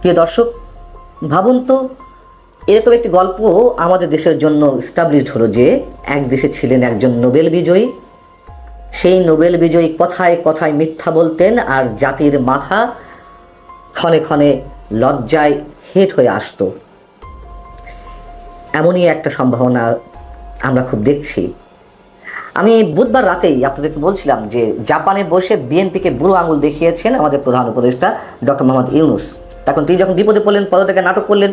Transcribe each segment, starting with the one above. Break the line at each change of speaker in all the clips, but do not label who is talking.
প্রিয় দর্শক, ভাবুন তো, এরকম একটি গল্প আমাদের দেশের জন্য স্টাবলিশড হলো যে, এক দেশে ছিলেন একজন নোবেল বিজয়ী। সেই নোবেল বিজয়ী কথায় কথায় মিথ্যা বলতেন আর জাতির মাথা ক্ষণে ক্ষণে লজ্জায় হেট হয়ে আসতো। এমনই একটা সম্ভাবনা আমরা খুব দেখছি। আমি বুধবার রাতেই আপনাদেরকে বলছিলাম যে, জাপানে বসে বিএনপিকে বুড়ো আঙুল দেখিয়েছেন আমাদের প্রধান উপদেষ্টা ডক্টর মোহাম্মদ ইউনুস। তখন তিনি যখন বিপদে পড়লেন, পদত্যাগের নাটক করলেন,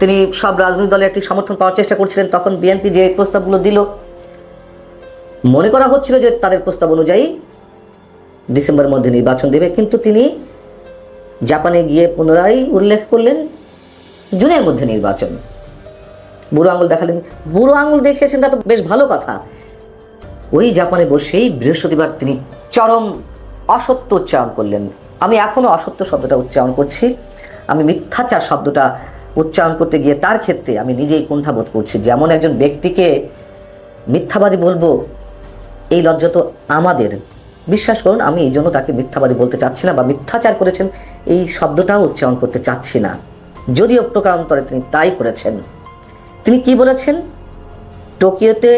তিনি সব রাজনৈতিক দলে একটি সমর্থন পাওয়ার চেষ্টা করছিলেন। তখন বিএনপি যে প্রস্তাবগুলো দিল, মনে করা হচ্ছিল যে তাদের প্রস্তাব অনুযায়ী ডিসেম্বরের মধ্যে নির্বাচন দেবে। কিন্তু তিনি জাপানে গিয়ে পুনরায় উল্লেখ করলেন, জুনের মধ্যে নির্বাচন। বুড়ো আঙুল দেখালেন, বুড়ো আঙুল দেখিয়েছেন, তা তো বেশ ভালো কথা। ওই জাপানে বসেই বৃহস্পতিবার তিনি চরম অসত্য উচ্চারণ করলেন। আমি এখনও অসত্য শব্দটা উচ্চারণ করছি। আমি মিথ্যাচার শব্দটা উচ্চারণ করতে গিয়ে তার ক্ষেত্রে আমি নিজেই কুণ্ঠাবোধ করছি। যে এমন একজন ব্যক্তিকে মিথ্যাবাদী বলব, এই লজ্জা তো আমাদের। বিশ্বাস করুন, আমি এই জন্য তাকে মিথ্যাবাদী বলতে চাচ্ছি না বা মিথ্যাচার করেছেন, এই শব্দটাও উচ্চারণ করতে চাচ্ছি না। যদিও প্রকারান্তরে তিনি তাই করেছেন। তিনি কি বলেছেন? টোকিওতে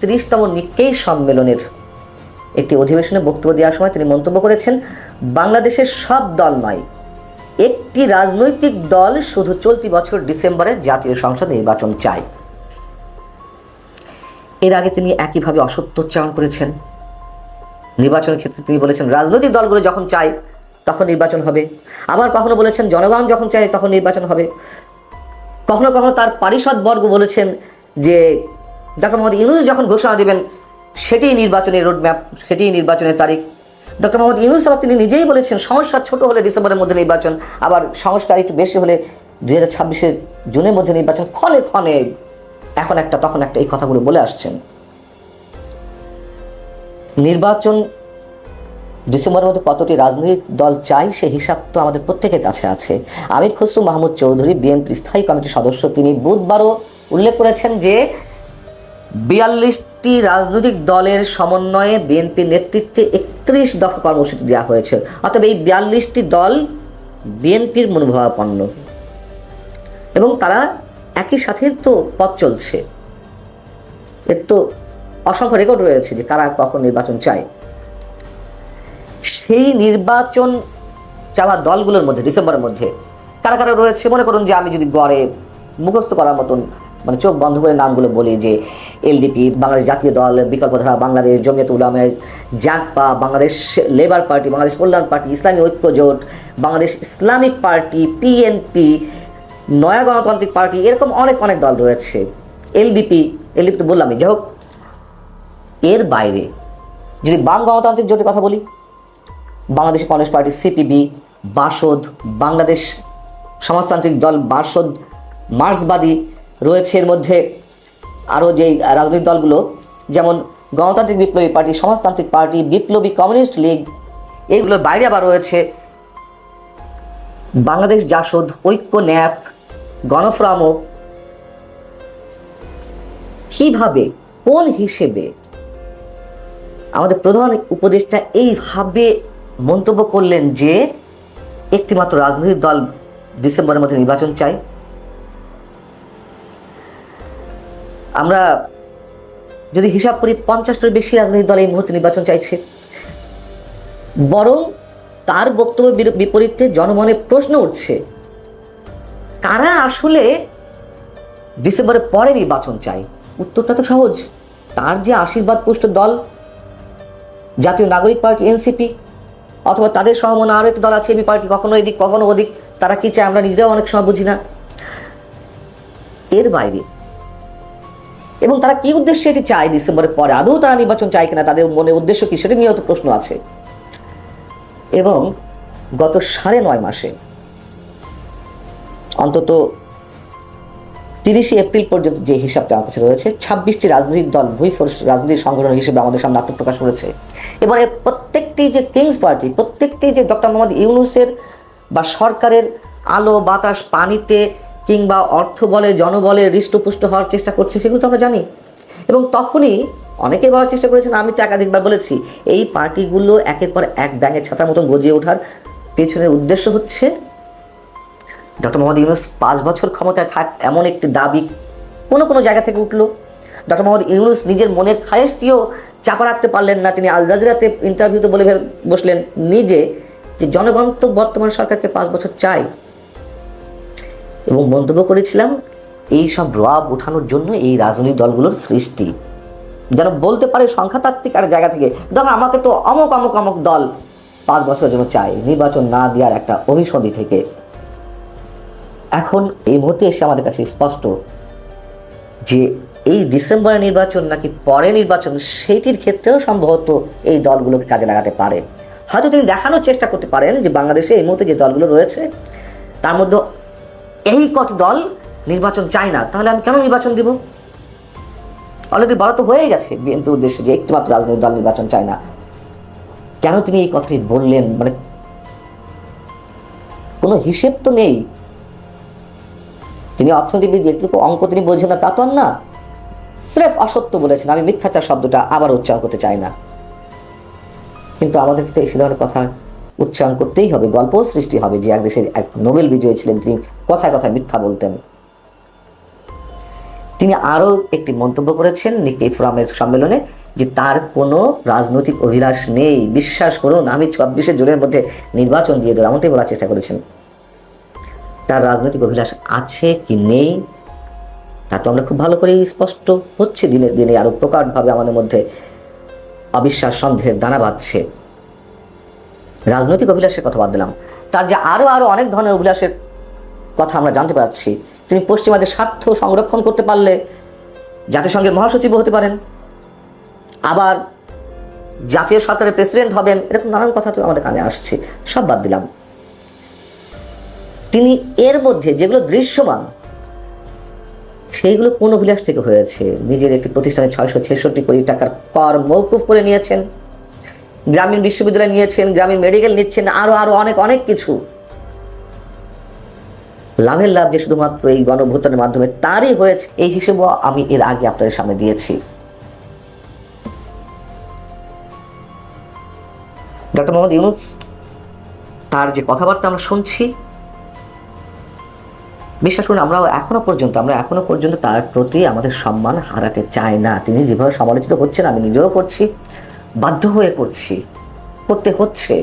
তিরিশতম নিক্কেই সম্মেলনের একটি অধিবেশনে বক্তব্য দেওয়ার সময় তিনি মন্তব্য করেছেন, বাংলাদেশের সব দল নয় একটি রাজনৈতিক দল শুধু চলতি বছর ডিসেম্বরে জাতীয় সংসদ নির্বাচন চায়। এর আগে তিনি একইভাবে অসত্য উচ্চারণ করেছেন। নির্বাচনের ক্ষেত্রে তিনি বলেছেন, রাজনৈতিক দলগুলো যখন চায়, তখন নির্বাচন হবে। আবার কখনো বলেছেন, জনগণ যখন চায়, তখন নির্বাচন হবে। কখনো কখনো তার পারিষদ বর্গ বলেছেন যে ডক্টর মোহাম্মদ ইউনুস যখন ঘোষণা দেবেন, সেটিই নির্বাচনের রোডম্যাপ, সেটিই নির্বাচনের তারিখ। ডক্টর মোহাম্মদ ইউনুস আবার তিনি নিজেই বলেছেন, সংস্কার ছোট হলে ডিসেম্বরের মধ্যে নির্বাচন, আবার সংস্কার একটু বেশি হলে দুই হাজার ছাব্বিশে জুনের মধ্যে নির্বাচন, ক্ষণে ক্ষণে এখন একটা, তখন একটা এই কথাগুলো বলে আসছেন। নির্বাচন ডিসেম্বরের মধ্যে কতটি রাজনৈতিক দল চাই, সে হিসাব তো আমাদের প্রত্যেকের কাছে আছে। আমির খসরু, মাহমুদ চৌধুরী বিএনপি স্থায়ী কমিটির সদস্য, তিনি বুধবারও উল্লেখ করেছেন যে বিয়াল্লিশটি রাজনৈতিক দলের সমন্বয়ে বিএনপি নেতৃত্বে একত্রিশ দফা কর্মসূচি দেওয়া হয়েছে। অতএব এই বিয়াল্লিশটি দল বিএনপির মনোভাবাপন্ন এবং তারা একই সাথে তো পথ চলছে। এর তো অসংখ্য রেকর্ড রয়েছে যে কারা কখন নির্বাচন চায়। সেই নির্বাচন চাওয়া দলগুলোর মধ্যে, ডিসেম্বরের মধ্যে, কারা কারা রয়েছে? মনে করুন যে আমি যদি গড়ে মুখস্থ করার মতন মানে চোখ বন্ধ করে নামগুলো বলি যে LDP, Bangladesh Jatiya Dal Bikalpadhara Bangladesh Jamiat Ulama Jagpa, Bangladesh labour party, Bangladesh Kalyan party, Islami Oikya Jote, Bangladesh Islamic party, PNP, নয়া গণতান্ত্রিক পার্টি, এরকম অনেক অনেক দল রয়েছে। এলডিপি এলডিপি তো বললামই, যাই হোক, এর বাইরে যদি বাম গণতান্ত্রিক জোটের কথা বলি, Bangladesh communist party, CPB, Basad, Bangladesh Samajtantrik Dal, Basad, মার্ক্সবাদী রয়েছে এর মধ্যে আরও যেই রাজনৈতিক দলগুলো, যেমন গণতান্ত্রিক বিপ্লবী পার্টি, সমাজতান্ত্রিক পার্টি, বিপ্লবী কমিউনিস্ট লীগ এইগুলোর বাইরে আবার রয়েছে বাংলাদেশ জাসদ, ঐক্য ন্যাপ গণফোরামও কীভাবে, কোন হিসেবে আমাদের প্রধান উপদেষ্টা এইভাবে মন্তব্য করলেন যে একটিমাত্র রাজনৈতিক দল ডিসেম্বরের মধ্যে নির্বাচন চাই আমরা যদি হিসাব করি পঞ্চাশটার বেশি রাজনৈতিক দল এই মুহূর্তে নির্বাচন চাইছে। বরং তার বক্তব্য বিপরীতে জনমনে প্রশ্ন উঠছে, কারা আসলে ডিসেম্বরের পরে নির্বাচন চায়? উত্তরটা তো সহজ। তার যে আশীর্বাদ পুষ্ট দল, জাতীয় নাগরিক পার্টি এনসিপি, অথবা তাদের সহমনে আরও একটি দল আছে এবি পার্টি কখনো এদিক, কখনো ওদিক, তারা কি চায় আমরা নিজেরাও অনেক সময় বুঝি না। এর বাইরে এবং তারা কি উদ্দেশ্যে এটি চায় ডিসেম্বরের পরে? আদৌ তারা নির্বাচন চায় কিনা? তাদের মনে উদ্দেশ্য কি সেটা নিয়েও তো প্রশ্ন আছে। এবং গত সাড়ে নয় মাসে, অন্তত তিরিশে এপ্রিল পর্যন্ত যে হিসাবটা আমার কাছে রয়েছে, ছাব্বিশটি রাজনৈতিক দল ভুইফোর্স রাজনৈতিক সংগঠন হিসেবে আমাদের সামনে আত্মপ্রকাশ করেছে। এবারে প্রত্যেকটি যে কিংস পার্টি প্রত্যেকটি যে ডক্টর মোহাম্মদ ইউনুসের বা সরকারের আলো, বাতাস, পানিতে কিংবা অর্থ বলে জনবলে হৃষ্টপুষ্ট হওয়ার চেষ্টা করছে, সেগুলো তো আমরা জানি। এবং তখনই অনেকে বলার চেষ্টা করেছেন, আমি তো একাধিকবার বলেছি। এই পার্টিগুলো একের পর এক ব্যাঙের ছাতার মতন গজিয়ে ওঠার পেছনের উদ্দেশ্য হচ্ছে, ডক্টর মোহাম্মদ ইউনুস পাঁচ বছর ক্ষমতায় থাক এমন একটি দাবি কোনো কোনো জায়গা থেকে উঠল। ডক্টর মোহাম্মদ ইউনুস নিজের মনের খায়েশটিও চাপা রাখতে পারলেন না। তিনি আল জাজিরাতে ইন্টারভিউতে বলে বসলেন নিজে যে জনগণ তো বর্তমান সরকারকে পাঁচ বছর চাই এবং মন্তব্য করেছিলাম, এই সব রব উঠানোর জন্য এই রাজনৈতিক দলগুলোর সৃষ্টি। যেন বলতে পারে সংখ্যাতাত্ত্বিক আর জায়গা থেকে, দেখো, আমাকে তো অমুক অমুক অমুক দল পাঁচ বছরের জন্য চাই নির্বাচন না দেওয়ার একটা অভিসন্ধি থেকে। এখন এই মুহূর্তে এসে আমাদের কাছে স্পষ্ট যে এই ডিসেম্বরে নির্বাচন নাকি পরে নির্বাচন, সেইটির ক্ষেত্রেও সম্ভবত এই দলগুলোকে কাজে লাগাতে পারে। হয়তো তিনি দেখানোর চেষ্টা করতে পারেন যে বাংলাদেশে এই মুহূর্তে যে দলগুলো রয়েছে, তার মধ্যে এই কটি দল নির্বাচন চায় না, তাহলে আমি কেন নির্বাচন দিব? অলরেডি বলা তো হয়ে গেছে বিএনপির উদ্দেশ্যে যে একটিমাত্র রাজনৈতিক দল নির্বাচন চায় না। কেন তিনি এই কথাটি বললেন? মানে কোনো হিসেব তো নেই। তিনি অর্থনীতিবিদ একটু অঙ্ক তিনি বোঝেন না, তা তো আর না। স্রেফ অসত্য বলেছেন, আমি মিথ্যাচার শব্দটা আবার উচ্চারণ করতে চাই না। কিন্তু আমাদের তো এই ধরনের কথা উচ্চারণ করতেই হবে, গল্প সৃষ্টি হবে। যে এক দেশের এক নোবেল বিজয়ী ছিলেন তিনি, কথায় কথায় মিথ্যা বলতেন। তিনি আরও একটি মন্তব্য করেছেন নিকে ফোরামের সম্মেলনে, যে তার কোনো রাজনৈতিক অভিলাষ নেই। বিশ্বাস করুন, আমি চব্বিশে জুনের মধ্যে নির্বাচন দিয়ে দেবো, এমনটাই বলার চেষ্টা করেছেন। তার রাজনৈতিক অভিলাষ আছে কি নেই, তা তো আমরা খুব ভালো করেই স্পষ্ট হচ্ছে। দিনে দিনে আরও প্রকারভাবে আমাদের মধ্যে অবিশ্বাস, সন্দেহের দানা বাঁধছে। রাজনৈতিক অভিলাষের কথা বাদ দিলাম। তার যে আরও আরও অনেক ধরনের অভিলাষের কথা আমরা জানতে পারছি, তিনি পশ্চিমাদের স্বার্থ সংরক্ষণ করতে পারলে জাতিসংঘের মহাসচিব হতে পারেন। আবার জাতীয় সরকারের প্রেসিডেন্ট হবেন, এরকম নানান কথা তো আমাদের কানে আসছে, সব বাদ দিলাম। তিনি এর মধ্যে যেগুলো দৃশ্যমান, সেইগুলো কোন অভিলাষ থেকে হয়েছে? নিজের একটি প্রতিষ্ঠানে ছয়শো ছেষট্টি কোটি টাকার কর মৌকুফ করে নিয়েছেন। গ্রামীণ বিশ্ববিদ্যালয় নিয়েছেন, গ্রামীণ মেডিকেল নিচ্ছেন, আরও আরও অনেক অনেক কিছু। লাভের লাভ যে শুধুমাত্র এই গণভোটানের মাধ্যমে তারই হয়েছে, এই হিসেবেও আমি এর আগে আপনাদের সামনে দিয়েছি। ডক্টর মোহাম্মদ ইউনুস, তার যে কথাবার্তা আমরা শুনছি, বিশ্বাস করুন আমরা এখনও পর্যন্ত, আমরা এখনও পর্যন্ত তার প্রতি আমাদের সম্মান হারাতে চাই না। তিনি যেভাবে সমালোচিত হচ্ছেন, আমি নিজেও করছি। বাধ্য হয়ে করছি করতে হচ্ছে।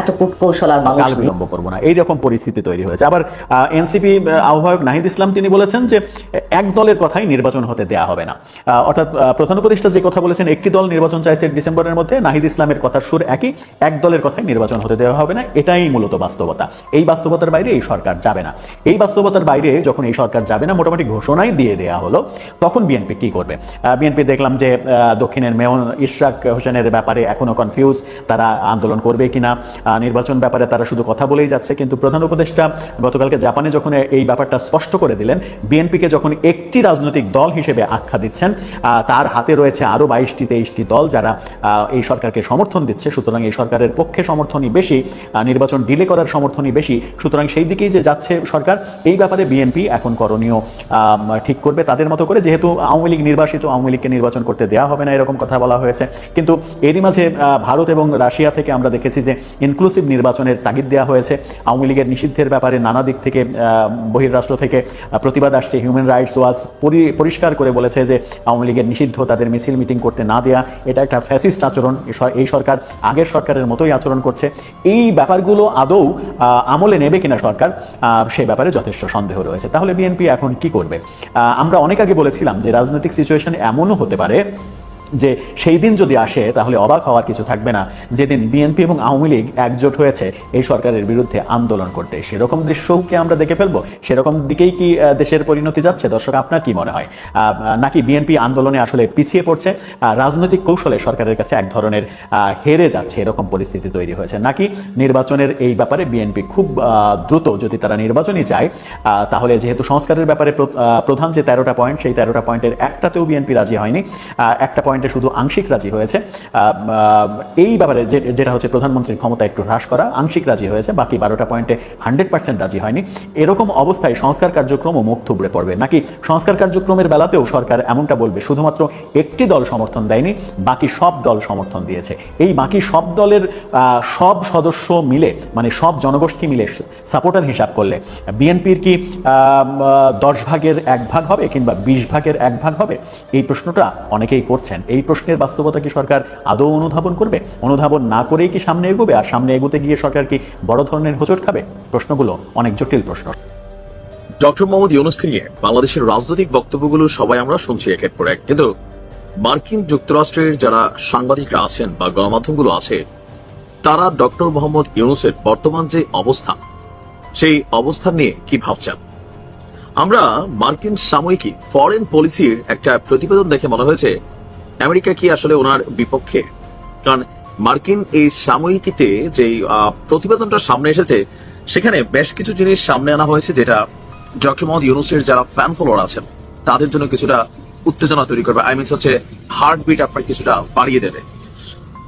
এত কূটকৌশল আর মানুষ
বিলম্ব করব না। এইরকম পরিস্থিতি তৈরি হয়েছে। আবার এনসিপি আহ্বায়ক নাহিদ ইসলাম তিনি বলেছেন যে এক দলের কথাই নির্বাচন হতে দেয়া হবে না। অর্থাৎ প্রধান উপদেষ্টা যে কথা বলেছেন একটি দল নির্বাচন চাইছে ডিসেম্বরের মধ্যে নাহিদ ইসলামের কথার সুর একই এক দলের কথাই নির্বাচন হতে দেওয়া হবে না। এটাই মূলত বাস্তবতা। এই বাস্তবতার বাইরে এই সরকার যাবে না। এই বাস্তবতার বাইরে যখন এই সরকার যাবে না মোটামুটি ঘোষণাই দিয়ে দেয়া হলো তখন বিএনপি কি করবে? বিএনপি দেখলাম যে দক্ষিণের মেয়র ইশরাক হোসেনের ব্যাপারে এখনও কনফিউজ তারা আন্দোলন করবে কিনা। নির্বাচন ব্যাপারে তারা শুধু কথা বলেই যাচ্ছে, কিন্তু প্রধান উপদেষ্টা গতকালকে জাপানে যখন এই ব্যাপারটা স্পষ্ট করে দিলেন, বিএনপিকে যখন একটি রাজনৈতিক দল হিসেবে আখ্যা দিচ্ছেন তার হাতে রয়েছে আরও বাইশটি, তেইশটি দল যারা এই সরকারকে সমর্থন দিচ্ছে, সুতরাং এই সরকারের পক্ষে সমর্থনই বেশি নির্বাচন ডিলে করার সমর্থনই বেশি, সুতরাং সেই দিকেই যে যাচ্ছে সরকার, এই ব্যাপারে বিএনপি এখন করণীয় ঠিক করবে তাদের মতো করে, যেহেতু আওয়ামী লীগ নির্বাসিত, আওয়ামী লীগকে নির্বাচন করতে দেওয়া হবে না, এরকম কথা বলা হয়েছে, কিন্তু এরই মাঝে ভারত এবং রাশিয়া থেকে আমরা দেখেছি যে ইনক্লুসিভ নির্বাচনের তাগিদ দেওয়া হয়েছে। আওয়ামী লীগের নিষিদ্ধের ব্যাপারে নানা দিক থেকে বহির্রাষ্ট্র থেকে প্রতিবাদ আসছে। হিউম্যান রাইটস ওয়াচ পরিষ্কার করে বলেছে যে আওয়ামী লীগের নিষিদ্ধ তাদের মিছিল মিটিং করতে না দেয়া, এটা একটা ফ্যাসিস্ট আচরণ। এই সরকার আগের সরকারের মতোই আচরণ করছে। এই ব্যাপারগুলো আদৌ আমলে নেবে কিনা সরকার সে ব্যাপারে যথেষ্ট সন্দেহ রয়েছে। তাহলে বিএনপি এখন কি করবে? আমরা অনেক আগে বলেছিলাম যে রাজনৈতিক সিচুয়েশন এমনও হতে পারে যে সেই দিন যদি আসে, তাহলে অবাক হওয়ার কিছু থাকবে না। যেদিন বিএনপি এবং আওয়ামী লীগ একজোট হয়েছে, এই সরকারের বিরুদ্ধে আন্দোলন করতে। সেরকম দৃশ্যও কি আমরা দেখে ফেলব? সেরকম দিকেই কি দেশের পরিণতি যাচ্ছে? দর্শক, আপনার কি মনে হয়? নাকি বিএনপি আন্দোলনে আসলে পিছিয়ে পড়ছে? রাজনৈতিক কৌশলে সরকারের কাছে এক ধরনের হেরে যাচ্ছে এরকম পরিস্থিতি তৈরি হয়েছে। নাকি নির্বাচনের এই ব্যাপারে বিএনপি খুব দ্রুত যদি তারা নির্বাচনই যায় তাহলে যেহেতু সংস্কারের ব্যাপারে প্রধান যে তেরোটা পয়েন্ট, সেই তেরোটা পয়েন্টের একটাতেও বিএনপি রাজি হয়নি। একটা পয়েন্ট পয়েন্টে শুধু আংশিক রাজি হয়েছে। এই ব্যাপারে যেটা হচ্ছে প্রধানমন্ত্রীর ক্ষমতা একটু হ্রাস করা, আংশিক রাজি হয়েছে, বাকি বারোটা পয়েন্টে হান্ড্রেড পার্সেন্ট রাজি হয়নি। এরকম অবস্থায় সংস্কার কার্যক্রমও মুখ থুবড়ে পড়বে। নাকি সংস্কার কার্যক্রমের বেলাতেও সরকার এমনটা বলবে, শুধুমাত্র একটি দল সমর্থন দেয়নি, বাকি সব দল সমর্থন দিয়েছে। এই বাকি সব দলের সব সদস্য মিলে মানে সব জনগোষ্ঠী মিলে সাপোর্টার হিসাব করলে, বিএনপির কি দশ ভাগের এক ভাগ হবে কিংবা বিশ ভাগের এক ভাগ হবে? এই প্রশ্নটা অনেকেই করছেন। এই প্রশ্নের বাস্তবতা কি সরকার আদৌ অনুধাবন করবে? অনুধাবন না করেই কি সামনে এগোবে? আর সামনে এগোতে গিয়ে সরকার কি বড় ধরনের হোঁচট খাবে? প্রশ্নগুলো অনেক জটিল প্রশ্ন।
ডক্টর মোহাম্মদ ইউনুসকে নিয়ে বাংলাদেশের রাজনৈতিক বক্তব্যগুলো সবাই আমরা শুনছি একের পর এক। কিন্তু মার্কিন যুক্তরাষ্ট্রের যারা সাংবাদিকরা আছেন বা গণমাধ্যমগুলো আছে, তারা ডক্টর মোহাম্মদ ইউনুসের বর্তমান যে অবস্থা, সেই অবস্থান নিয়ে কি ভাবছেন? আমরা মার্কিন সাময়িকী ফরেন পলিসির একটা প্রতিবেদন দেখে মনে হয়েছে আমেরিকা কি আসলে ওনার বিপক্ষে? কারণ মার্কিন এই সাময়িকীতে যে প্রতিবেদনটা সামনে এসেছে, সেখানে বেশ কিছু জিনিস সামনে আনা হয়েছে যেটা ডক্টর মোহাম্মদ ইউনুসের যারা ফ্যান ফলোয়ার আছেন, তাদের জন্য কিছুটা উত্তেজনা তৈরি করবে। আই মিনস হচ্ছে হার্টবিট আপনার কিছুটা বাড়িয়ে দেবে।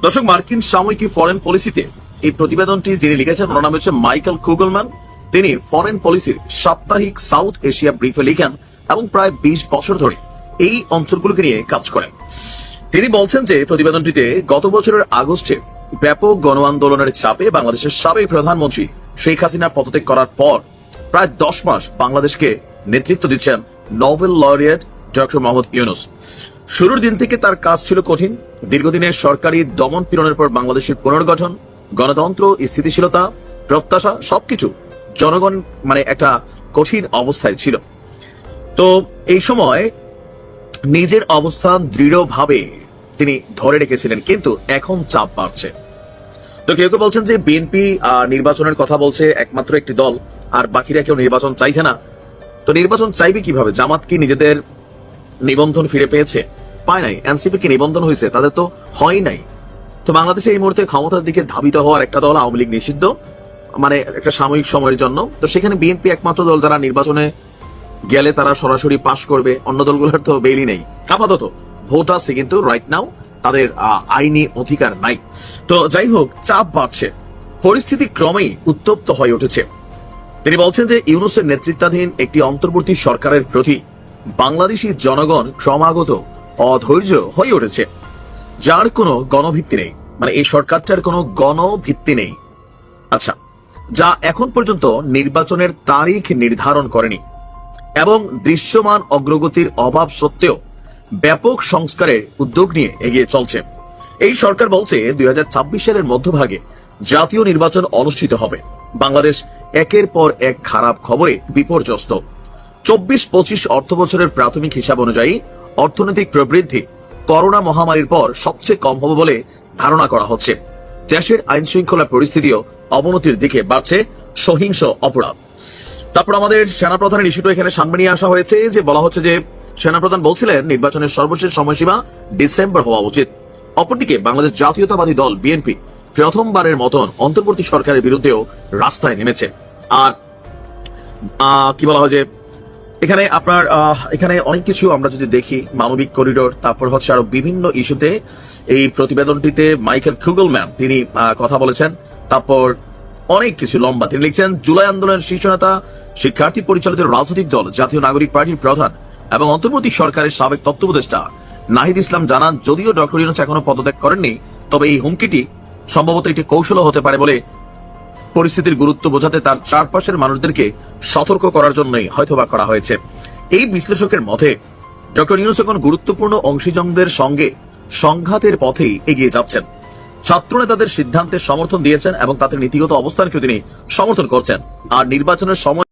দর্শক, মার্কিন সাময়িকী ফরেন পলিসিতে এই প্রতিবেদনটি যিনি লিখেছেন, ওনার নাম হচ্ছে মাইকেল কুগলম্যান। তিনি ফরেন পলিসির সাপ্তাহিক সাউথ এশিয়া ব্রিফে লিখেন এবং প্রায় বিশ বছর ধরে এই অঞ্চলগুলোকে নিয়ে কাজ করেন। তিনি বলছেন যে প্রতিবেদনটিতে গত বছরের আগস্টে ব্যাপক গণ আন্দোলনের চাপে বাংলাদেশের সাবেক প্রধানমন্ত্রী শেখ হাসিনা পদত্যাগ করার পর প্রায় দশ মাস বাংলাদেশকে নেতৃত্ব দিচ্ছেন Nobel laureate doctor Mohammad Yunus. শুরুর দিন থেকে তার কাজ ছিল কঠিন। দীর্ঘদিনের সরকারি দমন পীড়নের পর বাংলাদেশের পুনর্গঠন, গণতন্ত্র, স্থিতিশীলতা, প্রত্যাশা সবকিছু জনগণ মানে একটা কঠিন অবস্থায় ছিল। তো এই সময় নিজের অবস্থান দৃঢ়ভাবে তিনি ধরে রেখেছিলেন, কিন্তু এখন চাপ বাড়ছে। তো কেউ কেউ বলছেন যে বিএনপি নির্বাচনের কথা বলছে একমাত্র একটি দল, আর বাকিরা কেউ নির্বাচন চাইছে না। তো নির্বাচন চাইবে কীভাবে? জামাত কি নিজেদের নিবন্ধন ফিরে পেয়েছে? পায় নাই। এনসিপি কি নিবন্ধন হয়েছে? তাদের তো হয় নাই। তো বাংলাদেশে এই মুহূর্তে ক্ষমতার দিকে ধাবিত হওয়ার একটা দল আওয়ামী লীগ নিষিদ্ধ মানে একটা সাময়িক সময়ের জন্য। তো সেখানে বিএনপি একমাত্র দল যারা নির্বাচনে গেলে তারা সরাসরি পাশ করবে, অন্য দলগুলোর তো বেইলি নেই। আপাতত ভোট আছে কিন্তু রাইট নাও তাদের আইনি অধিকার নাই। তো যাই হোক, চাপ বাড়ছে। পরিস্থিতি ক্রমেই উত্তপ্ত হয়ে উঠেছে। তিনি বলছেন যে ইউনুসের নেতৃত্বাধীন একটি অন্তর্বর্তী সরকারের প্রতি বাংলাদেশি জনগণ ক্রমাগত অধৈর্য হয়ে উঠেছে। যার কোনো গণভিত্তি নেই। মানে এই সরকারটার কোনো গণভিত্তি নেই। আচ্ছা যা এখন পর্যন্ত নির্বাচনের তারিখ নির্ধারণ করেনি এবং দৃশ্যমান অগ্রগতির অভাব সত্ত্বেও ব্যাপক সংস্কারের উদ্যোগ নিয়ে এগিয়ে চলছে। এই সরকার বলছে, দুই সালের মধ্যভাগে জাতীয় নির্বাচন অনুষ্ঠিত হবে। বাংলাদেশ একের পর এক খারাপ খবরে বিপর্যস্ত। চব্বিশ পঁচিশ অর্থ বছরের প্রাথমিক হিসাব অনুযায়ী অর্থনৈতিক প্রবৃদ্ধি করোনা মহামারীর পর সবচেয়ে কম হবে বলে ধারণা করা হচ্ছে। দেশের আইন শৃঙ্খলা পরিস্থিতিও অবনতির দিকে বাড়ছে, সহিংস অপরাধ। তারপর আমাদের সেনাপ্রধানের ইস্যুটা এখানে সামনে নিয়ে আসা হয়েছে যে, বলা হচ্ছে যে সেনাপ্রধান বলছিলেন নির্বাচনের সর্বশেষ সময়সীমা ডিসেম্বর হওয়া উচিত। অপরদিকে বাংলাদেশ জাতীয়তাবাদী দল বিএনপি প্রথমবারের মতন অন্তর্বর্তী সরকারের বিরুদ্ধেও রাস্তায় নেমেছে। আর কি বলা হয় যে এখানে আপনার এখানে অনেক কিছু আমরা যদি দেখি মানবিক করিডোর তারপর হচ্ছে আরও বিভিন্ন ইস্যুতে এই প্রতিবেদনটিতে মাইকেল খুগলম্যান তিনি আহ, কথা বলেছেন। তারপর অনেক কিছু লম্বা তিনি লিখছেন জুলাই আন্দোলনের শীর্ষ নেতা শিক্ষার্থী পরিচালিত রাজনৈতিক দল জাতীয় নাগরিক পার্টির প্রধান এবং অন্তর্বর্তী সরকারের সাবেক তত্ত্বাবধায়ক নাহিদ ইসলাম জানান, যদিও ডক্টর ইউনুস এখনও পদত্যাগ করেননি, তবে এই হুমকিটি সম্ভবত একটি কৌশলও হতে পারে বলে পরিস্থিতির গুরুত্ব বোঝাতে তার চারপাশের মানুষদেরকে সতর্ক করার জন্যই হয়তোবা করা হয়েছে। এই বিশ্লেষকের মতে, ডক্টর ইউনুস এখন গুরুত্বপূর্ণ অংশীজনদের সঙ্গে সংঘাতের পথেই এগিয়ে যাচ্ছেন। ছাত্র নেতাদের সিদ্ধান্তের সমর্থন দিয়েছেন এবং তাদের নীতিগত অবস্থানকেও তিনি সমর্থন করছেন। আর নির্বাচনের সময়